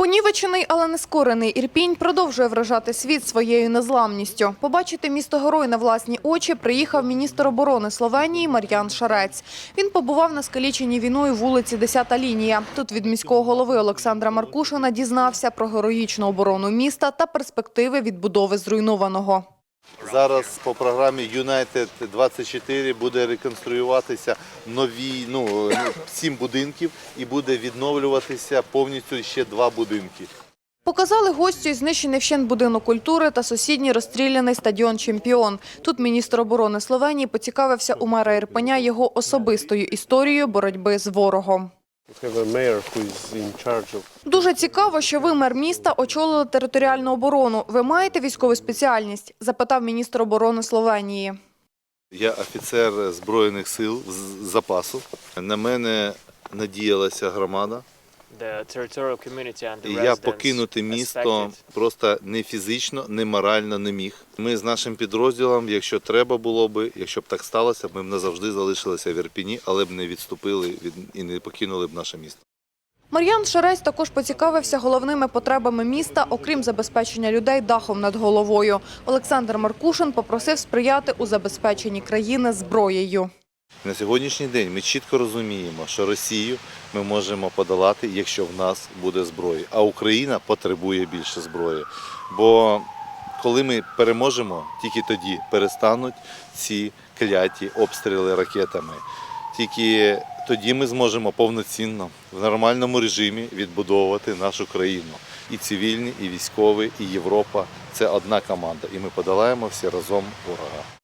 Понівечений, але не скорений Ірпінь продовжує вражати світ своєю незламністю. Побачити місто герой на власні очі приїхав міністр оборони Словенії Мар'ян Шарець. Він побував на скаліченій війною вулиці 10-та лінія. Тут від міського голови Олександра Маркушина дізнався про героїчну оборону міста та перспективи відбудови зруйнованого. Зараз по програмі United 24 буде реконструюватися нові ну, сім будинків і буде відновлюватися повністю ще два будинки. Показали гостю і знищений вщент будинок культури та сусідній розстріляний стадіон «Чемпіон». Тут міністр оборони Словенії поцікавився у мера Ірпеня його особистою історією боротьби з ворогом. Дуже цікаво, що ви, мер міста, очолили територіальну оборону. Ви маєте військову спеціальність? Запитав міністр оборони Словенії. Я офіцер Збройних сил з запасу. На мене надіялася громада, the territorial community and і я покинути місто просто не фізично, не морально не міг. Ми з нашим підрозділом, якщо треба було би, якщо б так сталося, ми б назавжди залишилися в Ірпіні, але б не відступили від і не покинули б наше місто. Мар'ян Шарець також поцікавився головними потребами міста, окрім забезпечення людей дахом над головою. Олександр Маркушин попросив сприяти у забезпеченні країни зброєю. На сьогоднішній день ми чітко розуміємо, що Росію ми можемо подолати, якщо в нас буде зброя. А Україна потребує більше зброї. Бо коли ми переможемо, тільки тоді перестануть ці кляті обстріли ракетами. Тільки тоді ми зможемо повноцінно в нормальному режимі відбудовувати нашу країну. І цивільні, і військові, і Європа це одна команда. І ми подолаємо всі разом ворога.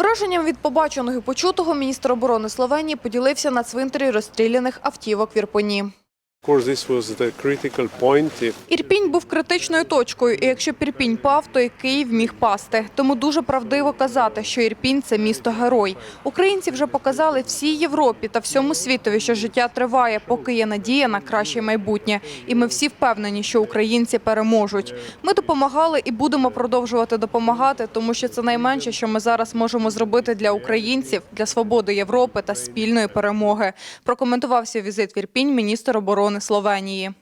Враженням від побаченого і почутого міністр оборони Словенії поділився на цвинтарі розстріляних автівок в Ірпені. Ірпінь був критичною точкою, і якщо Пірпінь пав, то і Київ міг пасти. Тому дуже правдиво казати, що Ірпінь це місто герой. Українці вже показали всій Європі та всьому світові, що життя триває, поки є надія на краще майбутнє. І ми всі впевнені, що українці переможуть. Ми допомагали і будемо продовжувати допомагати, тому що це найменше, що ми зараз можемо зробити для українців, для свободи Європи та спільної перемоги. Прокоментував свій візит в Ірпінь міністр оборони Словенії.